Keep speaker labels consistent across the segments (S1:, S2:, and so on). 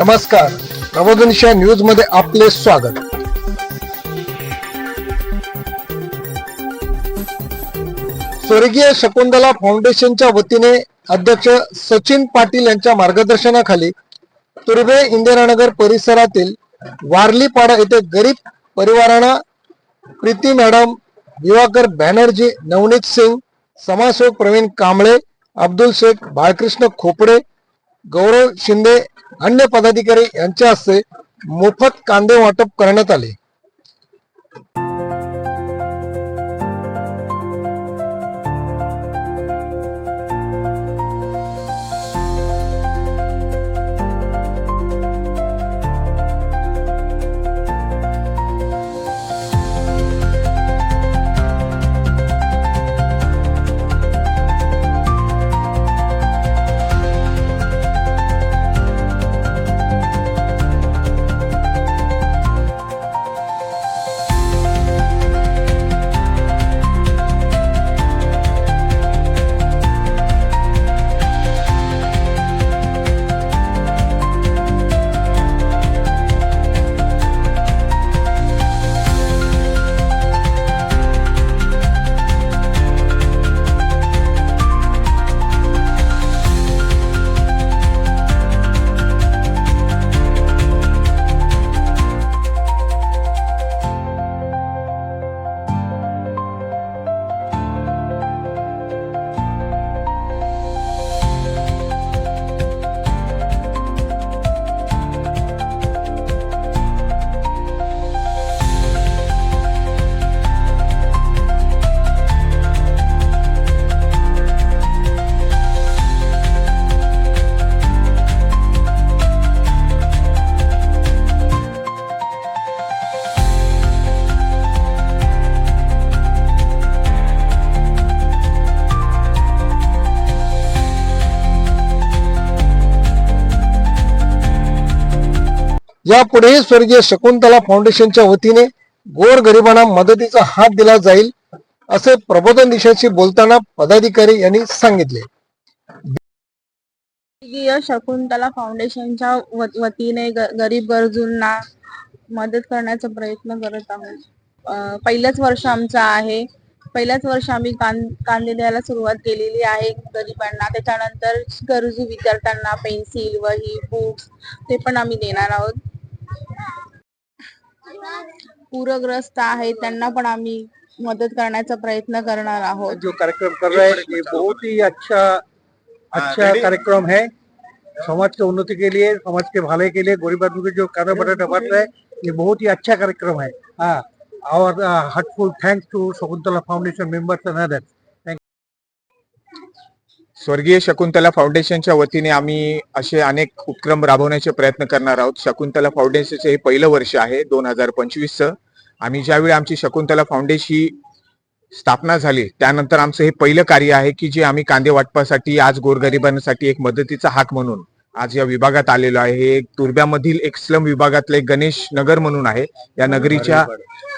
S1: नमस्कार. प्रबोधनशा न्यूजमध्ये आपले स्वागत. स्वर्गीय शकुंतला फाउंडेशनच्या वतीने अध्यक्ष सचिन पाटील यांच्या मार्गदर्शनाखाली तुर्भे इंदिरानगर परिसरातील वारलीपाडा येथे गरीब परिवारांना प्रीती मॅडम दिवाकर बॅनर्जी नवनीत सिंग समाजसेवक प्रवीण कांबळे अब्दुल शेख बाळकृष्ण खोपडे गौरव शिंदे अन्य पदाधिकारी यांच्या हस्ते मोफत कांदे वाटप करण्यात आले. यापुढे स्वर्गीय शकुंतला फाउंडेशनच्या वतीने गोर गरिबांना मदतीचा हात दिला जाईल असे प्रबोधन दिशाशी बोलताना पदाधिकारी यांनी सांगितले.
S2: स्वर्गीय शकुंतला फाउंडेशनच्या वतीने गरीब गरजूंना मदत करण्याचा प्रयत्न करत आहोत. पहिलंच वर्ष आमचं आहे. पहिल्याच वर्ष आम्ही कांदे द्यायला सुरुवात केलेली आहे गरिबांना. त्याच्यानंतर गरजू विद्यार्थ्यांना पेन्सिल वही बुक्स ते पण आम्ही देणार आहोत. पूरग्रस्त आहेत त्यांना पण आम्ही मदत करण्याचा प्रयत्न करणार आहोत.
S3: जो कार्यक्रम कर रहे हैं ये बहुत ही अच्छा अच्छा कार्यक्रम है। समाज के उन्नति के लिए समाज के भलाई के लिए गरीब आदमी के जो कार्य बटाटे बांट रहे हैं ये बहुत ही अच्छा कार्यक्रम है। हाँ और heartful thanks to Shakuntala foundation members and others
S4: स्वर्गीय शकुंतला फाउंडेशनच्या वतीने आम्ही असे अनेक उपक्रम राबवण्याचे प्रयत्न करणार आहोत. शकुंतला फाउंडेशनचे हे पहिलं वर्ष आहे दोन हजार पंचवीसचं. आम्ही ज्यावेळी आमची शकुंतला फाउंडेशन ही स्थापना झाली त्यानंतर आमचं हे पहिलं कार्य आहे की जे आम्ही कांदे वाटपासाठी आज गोरगरिबांसाठी एक मदतीचा हाक म्हणून आज या विभागात आलेलो आहे. हे एक तुर्ब्यामधील एक स्लम विभागातलं एक गणेश नगर म्हणून आहे. या नगरीच्या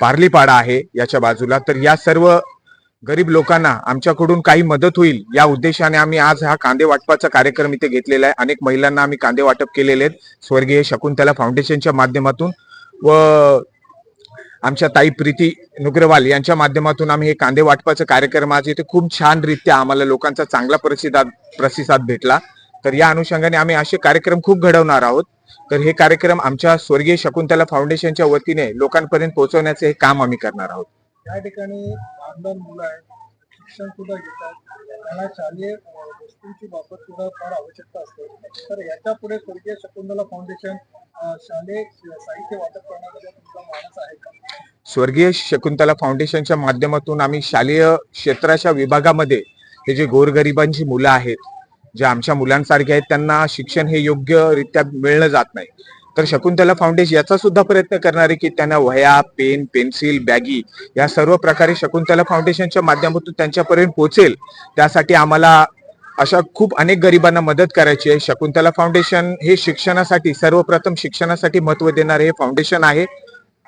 S4: पार्लीपाडा आहे याच्या बाजूला. तर या सर्व गरीब लोकांना आमच्याकडून काही मदत होईल या उद्देशाने आम्ही आज हा कांदे वाटपाचा कार्यक्रम इथे घेतलेला आहे. अनेक महिलांना आम्ही कांदे वाटप केलेले आहेत. स्वर्गीय शकुंतला फाउंडेशनच्या माध्यमातून व आमच्या ताई प्रीती नुग्रवाल यांच्या माध्यमातून आम्ही हे कांदे वाटपाचा कार्यक्रम आज इथे खूप छानरित्या आम्हाला लोकांचा चांगला प्रतिसाद प्रतिसाद भेटला. तर या अनुषंगाने आम्ही असे कार्यक्रम खूप घडवणार आहोत. तर हे कार्यक्रम आमच्या स्वर्गीय शकुंतला फाउंडेशनच्या वतीने लोकांपर्यंत पोहोचवण्याचे हे काम आम्ही करणार आहोत.
S3: या ठिकाणी लहान मुलं आहेत शिक्षण सुद्धा घेतात. त्यांना शालेय वस्तूंची बाबत सुद्धा फार आवश्यकता असते. तर याच्यापुढे स्वर्गीय शकुंतला फाउंडेशन शालेय साहित्य वाटप करण्याचा तुमचा मानस आहे का?
S4: स्वर्गीय शकुंतला फाउंडेशनच्या माध्यमातून आम्ही शालेय क्षेत्राच्या विभागामध्ये हे जे गोरगरिबांची मुलं आहेत जे आमच्या मुलांसारखे आहेत त्यांना शिक्षण हे योग्यरित्या मिळणं जात नाही. तर शकुंतला फाउंडेशन याचा सुद्धा प्रयत्न करणार आहे की त्यांना वह्या पेन पेन्सिल बॅगी या सर्व प्रकारे शकुंतला फाउंडेशनच्या माध्यमातून त्यांच्यापर्यंत पोहोचेल. त्यासाठी आम्हाला अशा खूप अनेक गरिबांना मदत करायची आहे. शकुंतला फाउंडेशन हे शिक्षणासाठी सर्वप्रथम शिक्षणासाठी महत्त्व देणारे हे फाउंडेशन आहे.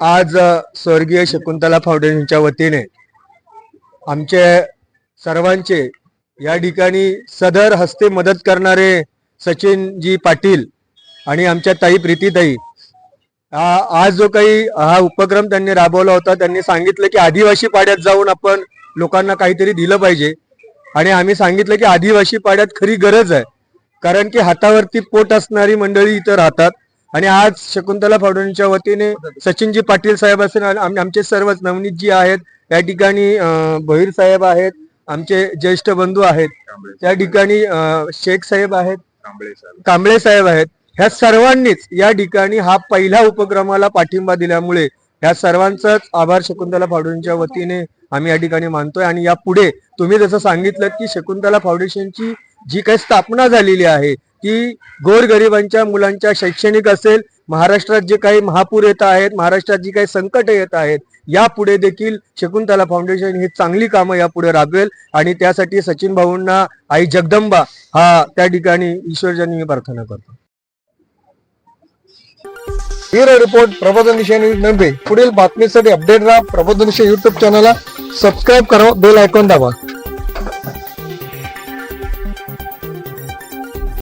S1: आज स्वर्गीय शकुंतला फाउंडेशनच्या वतीने आमचे सर्वांचे या ठिकाणी सदर हस्ते मदत करणारे सचिनजी पाटील
S5: आणि आमच्या ताई प्रीतीताई आज जो काही हा उपक्रम त्यांनी राबवला होता त्यांनी सांगितलं की आदिवासी पाड्यात जाऊन आपण लोकांना काहीतरी दिलं पाहिजे. आणि आम्ही सांगितलं की आदिवासी पाड्यात खरी गरज आहे. कारण की हातावरती पोट असणारी मंडळी इथं राहतात. आणि आज शकुंतला फाउंडेशनच्या वतीने सचिनजी पाटील साहेब असेल आमचे सर्वच नवनीतजी आहेत. या ठिकाणी भोईर साहेब आहेत. आमचे ज्येष्ठ बंधू आहेत. त्या ठिकाणी शेख साहेब आहेत. कांबळे साहेब आहेत. ह्या सर्वांनीच या ठिकाणी हा पहिल्या उपक्रमाला पाठिंबा दिल्यामुळे ह्या सर्वांचाच आभार शकुंतला फाउंडेशनच्या वतीने आम्ही या ठिकाणी मानतोय. आणि यापुढे तुम्ही जसं सांगितलं की शकुंतला फाउंडेशनची जी काही स्थापना झालेली आहे ती गोरगरिबांच्या मुलांच्या शैक्षणिक असेल महाराष्ट्रात जे काही महापूर येत आहेत महाराष्ट्रात जी काही संकट येत आहेत यापुढे देखील शकुंतला फाउंडेशन ही चांगली कामं यापुढे राबवेल. आणि त्यासाठी सचिन भाऊंना आई जगदंबा हा त्या ठिकाणी ईश्वरजनी मी प्रार्थना करतो.
S1: ब्युरो रिपोर्ट प्रबोधन दिशा न्यूज नंबे पुढील बातमीसाठी अपडेट राहा प्रबोधन दिशा युट्यूब चॅनलला. सबस्क्राईब करा बेल आयकॉन दाबा.